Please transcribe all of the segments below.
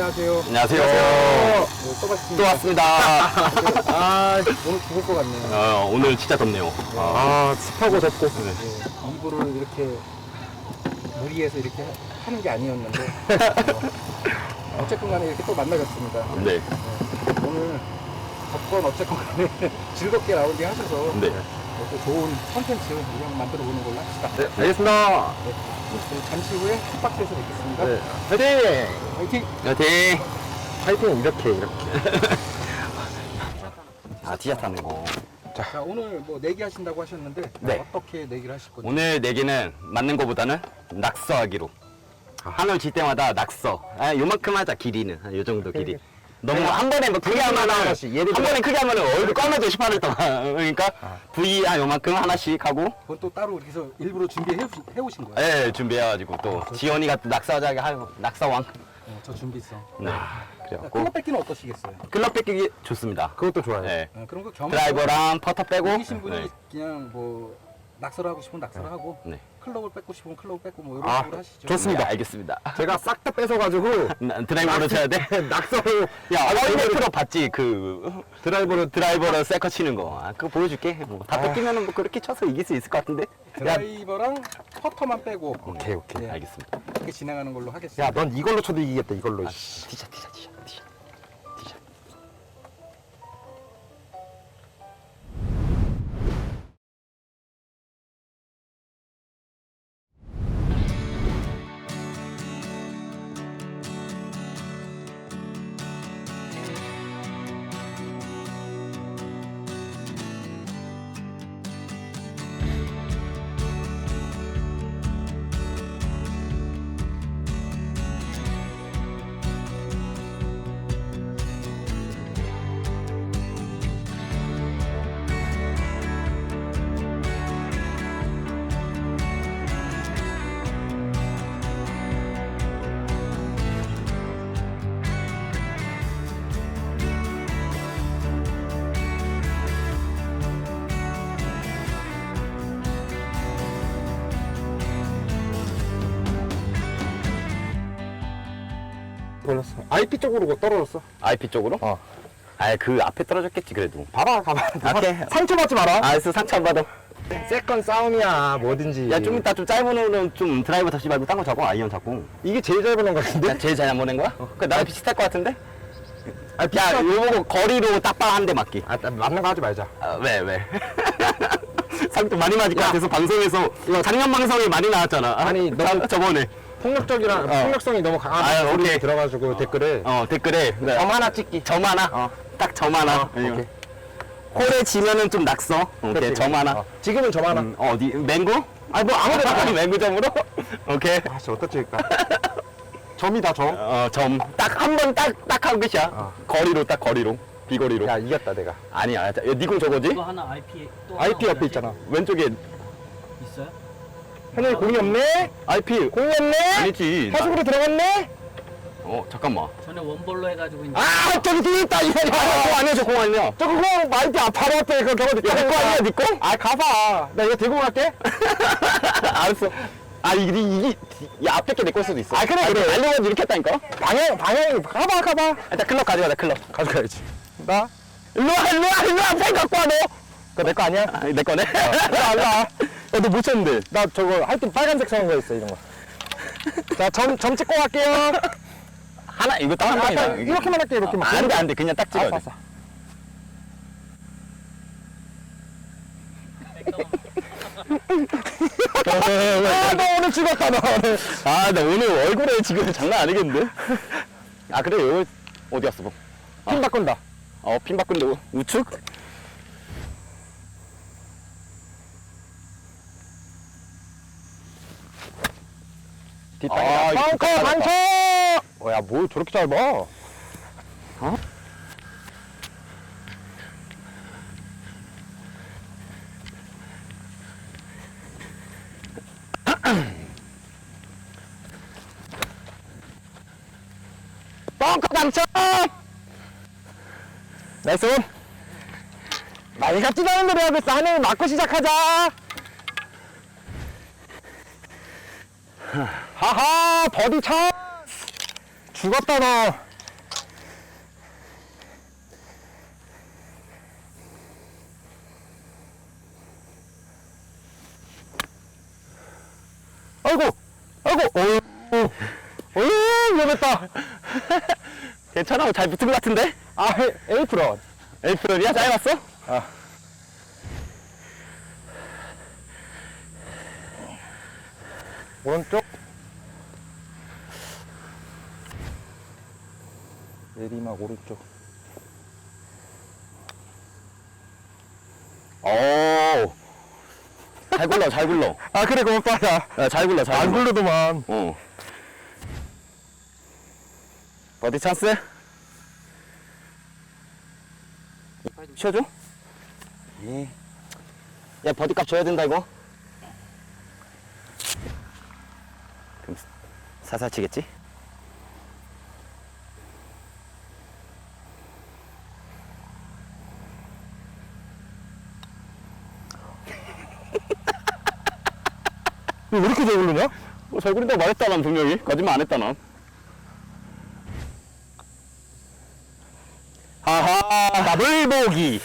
안녕하세요. 안녕하세요. 네, 또또 봤습니다. 왔습니다. 아, 오늘 죽을 것 같네요. 어, 오늘 진짜 덥네요. 아, 습하고 덥고. 네, 이불을 이렇게 무리해서 이렇게 하- 하는 게 아니었는데 어, 어쨌건 간에 이렇게 또 만나셨습니다. 네. 네, 오늘 덥건 어쨌건 간에 즐겁게 라운딩 하셔서 네. 어, 또 좋은 컨텐츠 한번 만들어 보는 걸로 합시다. 네, 알겠습니다. 네, 그럼 잠시 후에 fut박스에서 뵙겠습니다. 네. 화이팅! 화이팅! 여팅. 화이팅, 이렇게, 이렇게. 아, 티셔츠 하는 거. 자, 오늘 뭐 내기 하신다고 하셨는데 네. 어떻게 내기를 하실 건지 오늘 내기는 맞는 거보다는 낙서하기로. 하늘 질 때마다 낙서. 아, 요만큼 하자, 길이는. 한요 정도 길이. 너무 한 번에 뭐 크게 하면은, 하나씩, 예를 한 들어- 번에 크게 하면은 얼굴 까매져 18일 동안. 그러니까 V 한 요만큼 하나씩 하고, 그건 또 따로 이렇게 해서 일부러 준비해 오신- 해 오신 거예요? 예, 준비해가지고 또 지연이가 또 낙서하자게 하고, 낙서왕. 네, 저 준비했어. 네. 자, 그래갖고, 클럽 뺏기는 어떠시겠어요? 클럽 뺏기기 좋습니다. 그것도 좋아요. 예. 네, 그런 거 경험 드라이버랑 퍼터 빼고, 이기신 분이 네. 그냥 뭐 낙서를 하고 싶으면 낙서를 하고 네. 클럽을 뺏고 싶으면 클럽을 뺏고 뭐 이런 아, 식으로 하시죠. 좋습니다. 네, 알겠습니다. 제가 싹 다 뺏어가지고, 나- 드라이버로 쳐야 돼? 낙서로. 야, 아, 어린이 그거를- 프로 봤지? 그 드라이버로 드라이버로 세커 치는 거. 아, 그거 보여줄게. 뭐, 다 아. 뺏기면은 뭐 그렇게 쳐서 이길 수 있을 것 같은데. 드라이버랑 퍼터만 빼고 오케이, 오케이. 네, 알겠습니다. 이렇게 진행하는 걸로 하겠습니다. 야, 넌 이걸로 쳐도 이기겠다, 이걸로. 아, 씨. 티셔, 티셔, 티셔, 티셔, 걸렸어. IP 쪽으로 떨어졌어. IP 쪽으로? 어. 아, 그 앞에 떨어졌겠지 그래도. 봐봐, 가봐. 오케이. 상처 받지 마라. 아, 알았어 상처 안 받아. 세컨 싸움이야, 뭐든지. 야, 좀 이따 좀 짧은 호는 좀 드라이버 잡지 말고 딴 거 잡고 아이언 잡고. 이게 제일 잘 보는 것 같은데? 야, 제일 잘 보낸 거야? 그 나랑 비슷할 것 같은데? 아, 야, 보고 거리로 딱방 한 대 맞기. 아, 나- 맞는 거 하지 말자. 아, 왜, 왜? 상도 많이 맞을 것 같아서 방송에서 작년 방송에 많이 나왔잖아. 아니, 저, 너무- 저번에. 폭력적이랑, 어. 폭력성이 너무 강한 아, 오케이. 들어가지고 댓글에. 어, 댓글에. 네. 점 하나 찍기. 점 하나? 어. 딱점 하나. 어, 오케이. 홀에 지면은 좀 낙서. 오케이, 그렇지, 점. 하나. 어, 지금은 점 하나. 음, 어디, 맹구? 아, 뭐 아무데나. 맹구점으로? 오케이. 아, 씨, 어디다 찍을까? 점이 다, 점. 어, 점. 딱 한 번 딱, 딱 하고 끝이야. 어. 거리로, 딱 거리로. 비거리로. 야, 이겼다, 내가. 아니야. 야, 니공 저거지? 이거 하나 IP 또 하나 IP 옆에 어디 있잖아. 왼쪽에? 현영이 공이 없네? IP. 공이 없네? 아니지. 하수구로 들어갔네? 어, 잠깐만. 전에 원볼로 해가지고 있는 아, 저기 뒤에 있다. 이거 아, 공 아니야, 저 공 아니야. 저거 공 마이티 아, 바로 앞에 그거 저거 야, 내거 아니야, 니 거? 아, 가봐. 나 이거 들고 갈게. 알았어. 아, 이게, 이게, 야, 앞에 게 내 걸 수도 있어. 아, 그래, 그래. 알려가지고 이렇게 했다니까? 방향, 방향이, 가봐, 가봐. 일단 클럽 가져가자, 클럽. 가져가야지. 나? 일로 와, 일로 와, 일로 와, 펜 갖고 와, 너. 그거 내 거 아니야? 아, 내 거네. 일로와, 일로와. 야, 너못 쳤는데. 나 저거 하여튼 빨간색 서는 거 있어, 이런 거. 자, 점, 점 찍고 갈게요. 하나, 이거 딱한 아, 방이다. 딱 이렇게만 할게, 이렇게만. 아, 안 돼, 안 돼. 그냥 딱 찍어야 돼. 알았어, 아, 너 오늘 죽었다, 너 오늘. 아, 나 오늘 얼굴에 지금 장난 아니겠는데? 아, 그래, 여기, 어디 갔어, 뭐. 핀 바꾼다. 어, 핀 바꾼데, 우- 우측? 뒷땅이다. 아, 뒷땅 방쳐! 어, 야, 뭘 저렇게 잘 봐. 어? 벙커 당첨! 나이스 온. 많이 같지도 않은 노래 하고 있어. 하늘 맞고 시작하자. 아하 버디 찬 죽었다 너 아이고 아이고 오우 오우 위험했다 괜찮아 잘 붙은 것 같은데? 아 에이프런 에이프런이야? 짧았어? 아. 오른쪽 내리막 오른쪽. 오. 잘 굴러 잘 굴러 아, 그래, 고맙다. 야, 잘 굴러 잘 안 굴러 굴러도만. 어. 버디 찬스? 쉬어줘? 예. 야, 버디 값 줘야 된다, 이거. 그럼 사살 치겠지? 왜 이렇게 잘 굴르냐? 어, 잘 그린다고 말했다, 난 분명히. 거짓말 안 했다, 난. 아하, 더블 보기.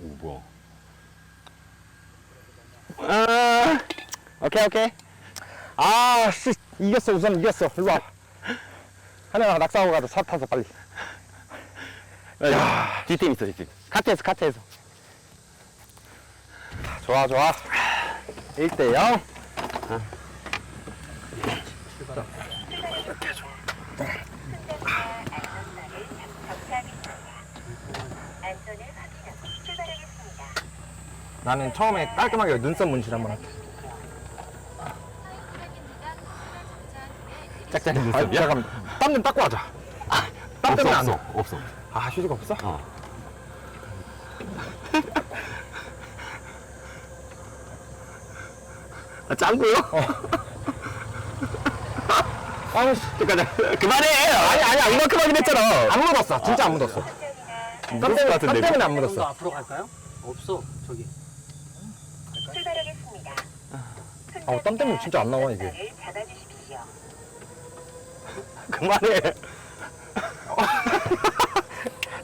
오, 뭐야. 아, 오케이, 오케이. 아, 씨, 이겼어, 우선 이겼어. 일로 와. 하나가 낙사하고 가자, 차 타서 빨리. 야, 뒷팀 있어, 뒷팀. 카트에서, 카트에서. 좋아, 좋아. 1대 0. 안전을 확인하고 출발하겠습니다. 나는 처음에 깔끔하게 눈썹 문신 한번 할게. 짝짝이 아, 눈썹이야? 잠깐, 땀 좀 닦고 하자. 땀 없어, 때문에 안 없어, 돼. 없어. 아, 휴지가 없어? 어. 아, 짱구요? 아, 씨. 잠깐, 그만해! 아니, 아니야, 이만큼 하긴 했잖아. 안 묻었어. 진짜 안 묻었어. 땀 때문에, 땀 같은데, 때문에 안 묻었어. 앞으로 갈까요? 없어 저기. 출발하겠습니다. 아, 땀 때문에 진짜 안 나와, 이게. 손잡이를 잡아주십시오. 그만해.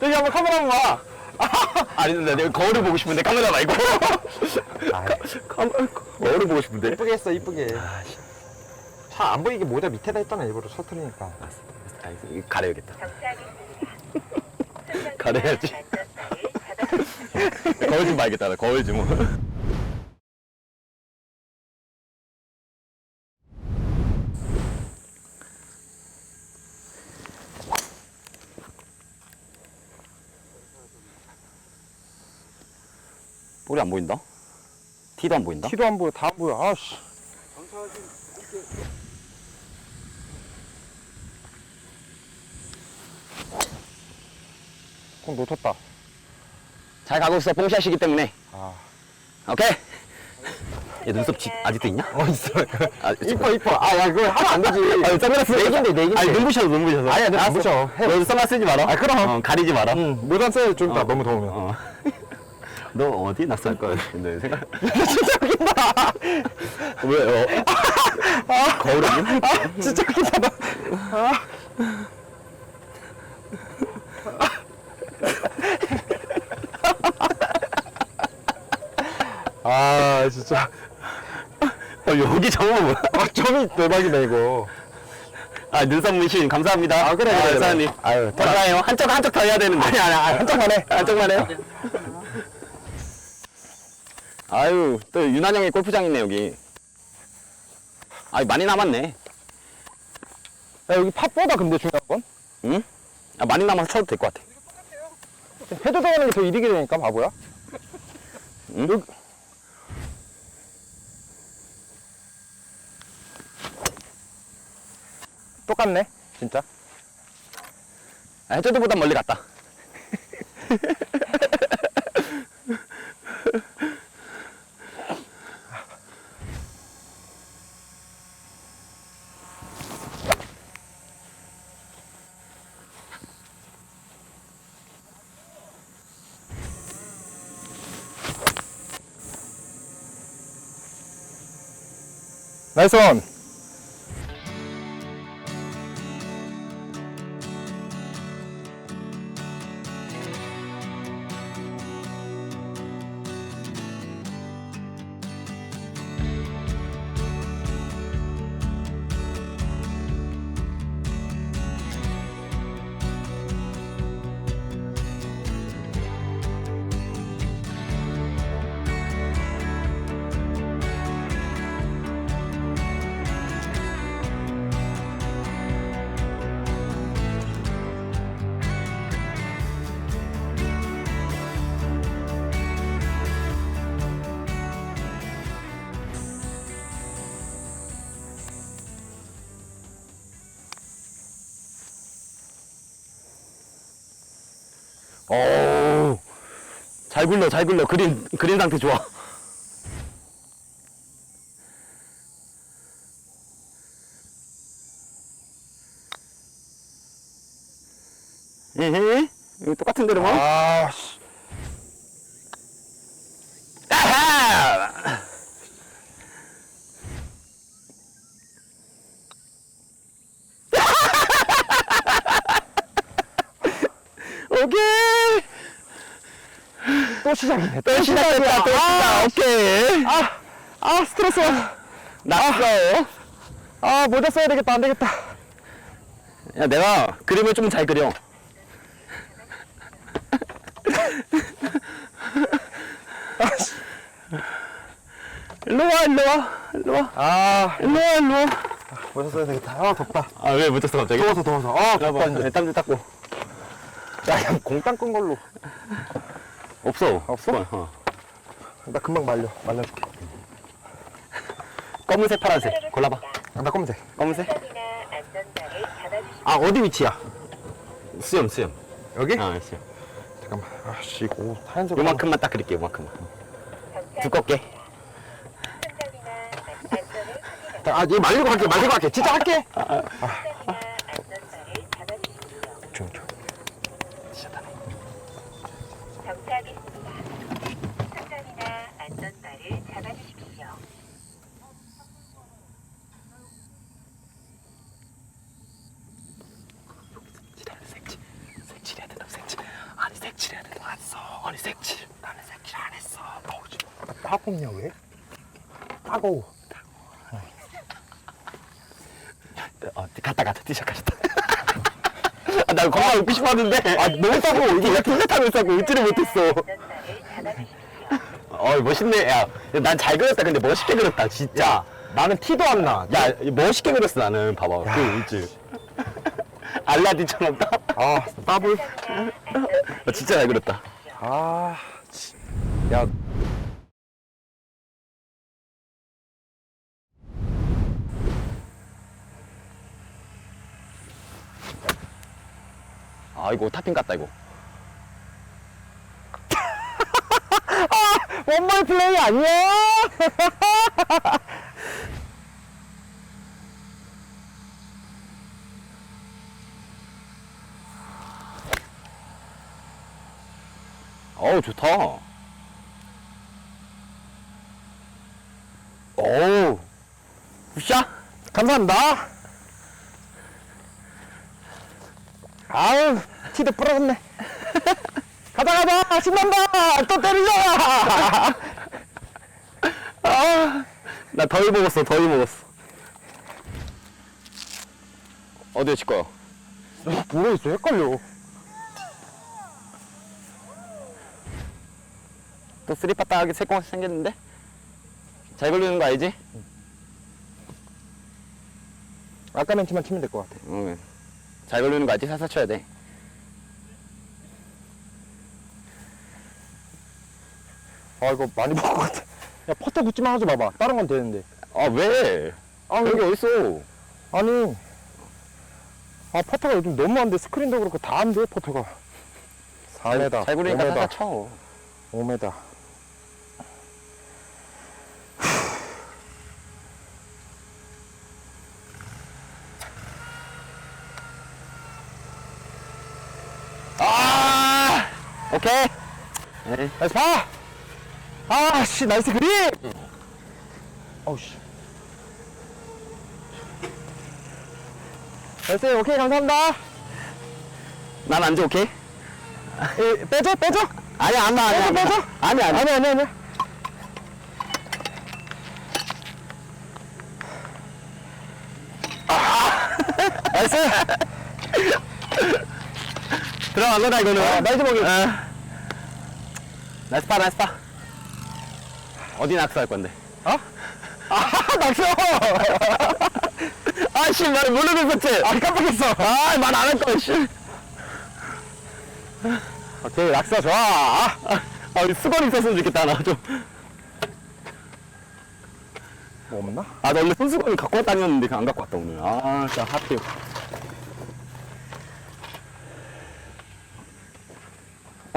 저기 한번 카메라 한번 봐. 아니, 근데 내가 거울을 보고 싶은데, 카메라 말고. 카메라, 거울을 보고 싶은데. 이쁘게 했어, 이쁘게. 차안 보이게 모자 밑에다 했잖아, 일부러 셔틀이니까. 아니, 이거 가려야겠다. 가려야지. 거울 좀 봐야겠다, 나 거울 좀. 볼이 안 보인다? 티도 안 보인다? 티도 안 보여, 다안 보여. 아씨. 공 놓쳤다. 잘 가고 있어, 뽕샷이기 때문에. 아. 오케이. 얘 눈썹 지, 아직도 있냐? 어, 있어. 아, 이뻐, 이뻐. 아, 야, 그거 하면 안 되지. 아, 선글라스 내긴데, 내긴데. 아니, 눈부셔서, 눈부셔서. 아니야, 눈 알았어. 부셔. 해. 너 선글라스 쓰지 마라. 아, 그럼. 어, 가리지 마라. 응, 모자 써야 좀 이따 어. 너무 더우면. 어. 너 어디 거야? 너 생각. 진짜 웃긴다. 왜? 어? 거울 아니야? 아, 진짜 웃긴다. 아, 진짜. 어, 여기 저거 뭐야? 아, 점이 대박이네, 이거. 아, 눈썹 문신 감사합니다. 아, 그래, 그래, 그래. 사장님. 아유, 더 가요. 한쪽 한쪽 더 해야 되는데. 아니, 아니, 아니, 한쪽만 해. 한쪽만 해요. 아유, 또 윤한영의 골프장 있네 여기. 아, 많이 남았네. 야, 여기 팝보다 근데 중요한 건? 응? 아, 많이 남아서 쳐도 될 것 같아. 해도 되는 게 더 이득이 되니까, 바보야. 응? 여기- 똑같네, 진짜. 아, 해저드보단 멀리 갔다. 나이 오, 잘 굴러, 잘 굴러. 그린, 그린 상태 좋아. 에헤, 이거 똑같은 대로 뭐? 아, 씨. 아하! 오케이! 또 시작이네. 또 시작했다, 또 시작. 오케이. 아, 아, 스트레스. 났어. 아, 모자 써야 되겠다. 안 되겠다. 야, 내가 그림을 좀 잘 그려. 일로 와, 일로 와, 일로 와, 아, 일로 와, 일로 와. 모자 써야 되겠다. 아, 덥다. 아, 왜 못했어, 갑자기? 더워서, 더워서. 아, 덥다, 이제. 땀좀 닦고. 야, 그냥 공땅 끈 걸로. 없어. 없어? 어. 나 금방 말려. 말려줄게. 검은색, 파란색. 골라봐. 아, 나 검은색. 검은색? 아, 어디 위치야? 수염, 수염. 여기? 아, 수염. 잠깐만. 아, 씨, 오, 하얀색. 요만큼만 딱 그릴게, 요만큼만. 두껍게. 아, 얘 말리고 갈게. 말리고 갈게. 진짜 할게. 수납이나 안전자를 잡아주십시오. 좀, 좀. 정차하겠습니다. 수납이나 안전자를 잡아주십시오. 색칠. 색칠해야 된다고, 색칠. 아니, 색칠 해야 된다고 안 써. 아니, 색칠. 나는 색칠 안 했어. 나오지 마. 따갑냐, 왜? 따가워. 어, 갔다 갔다 뛰셔 갔다. 아, 나 겁나 웃고 싶었는데. 아, 너무 따고 이게 왜 통과타면서 하고 웃지를 못했어. 어, 멋있네. 야, 난 잘 그렸다. 근데 멋있게 그렸다, 진짜. 나는 티도 안 나. 야, 멋있게 그렸어, 나는. 봐봐. 그 울지. 알라딘처럼 따. 아, 따블. 어, 진짜 잘 그렸다. 아, 치. 야, 아, 이거 타핑 같다, 이거. 원몰 플레이 아니야? 어우, 좋다. 어우. 굿샷? 감사합니다. 아우, 티도 부러졌네. 가자, 가자! 신난다! 또 때리자! 아, 나 더위 먹었어, 더위 먹었어. 어디에 칠 거야? 모르겠어, 헷갈려. 또 쓰리빠따하게 새콤하게 생겼는데? 잘 걸리는 거 알지? 아까 멘트만 치면 될 것 같아. 응. 잘 걸리는 거 알지? 살살 쳐야 돼. 아, 이거 많이 볼것 같아. 야, 퍼터 붙지만 하지 마봐. 다른 건 되는데. 아, 왜? 아, 여기 어딨어? 아니. 아, 퍼터가 요즘 너무 안 돼. 스크린도 그렇고 다 안 돼, 퍼터가. 4m. 잘 걸리니까 5m. 살살 쳐. 5m. 오케이. 네. 나이스 파! 아, 씨, 나이스 그립! 어우, 씨. 나이스, 오케이, 감사합니다. 난 앉아, 오케이? 에, 빼줘, 빼줘! 아니야, 안 나, 아니야. 빼줘, 빼줘! 아니, 아니. 아니, 아니, 아니. 나이스! 들어간 거다, 이거는. 아, 나이스 먹이. 아. 나이스 파, 나이스 파. 어디 낙서할 건데? 어? 아, 낙서! 아, 씨, 말 모르고 있었지? 아, 깜빡했어. 아, 말 안 할 거야, 씨. 오케이, 낙서 좋아. 아, 아, 우리 수건 있었으면 좋겠다, 나 좀. 뭐 없나? 아, 나 원래 손수건 갖고 다녔는데 안 갖고 왔다, 오늘. 아, 진짜 하필.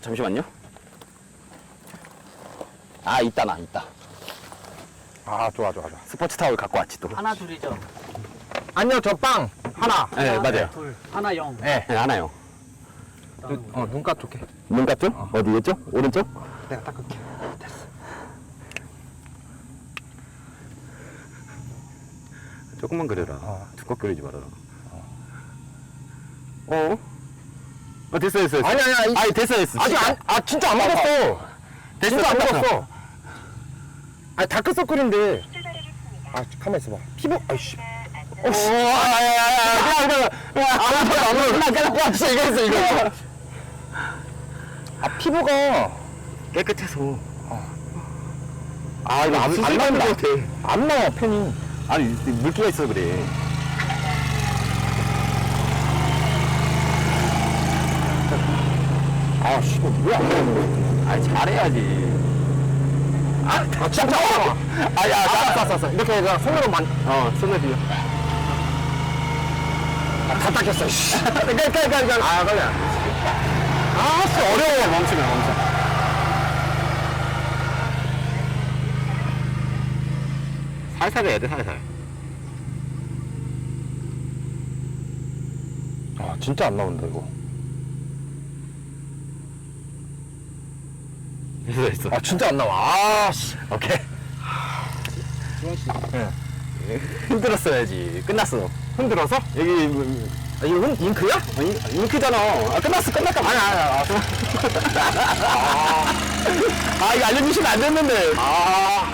잠시만요. 아, 있다, 나, 있다. 아 좋아 좋아 좋아 스포츠 타월 갖고 왔지, 또. 하나 둘이죠. 아니요 저 빵 하나 네, 하나, 맞아요. 둘. 하나 영. 네. 네, 하나요. 다음. 어 눈가 쪽에 눈 같죠? 어디겠죠? 오른쪽? 내가 닦을게 조금만 그려라. 어. 두껍게 그리지 말아라. 어? 어, 됐어, 됐어. 됐어. 아니 아니 아니 아니, 됐어, 됐어. 아직 안, 아 진짜 안 먹었어 됐어, 진짜 안. 먹었어 아니 다크서클인데. 아 가만 있어봐 피부 아이씨 오, 아, 이거 이거. 아 피부가 깨끗해서. 아, 이거 안, 안 같아. 안 나와 펜이 아니, 물기가 있어, 그래. 아 왜안 나오는 거야 아니, 잘해야지. 아, 아 진짜 아, 야, 아, 나, 쌌어, 쌌어. 이렇게 그냥 손으로 만, 어, 손을 빌려. 아, 다 닦였어, 씨. 그러니까, 그러니까, 그러니까. 아, 그래. 아, 씨, 어려워. 멈추면, 멈춰. 살살 해야 돼, 살살. 아, 진짜 안 나온다, 이거. 됐어, 됐어. 아, 진짜 안 나와. 아, 씨. 오케이. 주원 씨. 힘들었어야지. 끝났어. 흔들어서? 여기, 뭐, 아, 이거 은, 잉크야? 어, 잉- 잉크잖아. 아, 끝났어, 끝났다. 아니, 아니. 아, 아, 이거 알려주시면 안 됐는데. 아,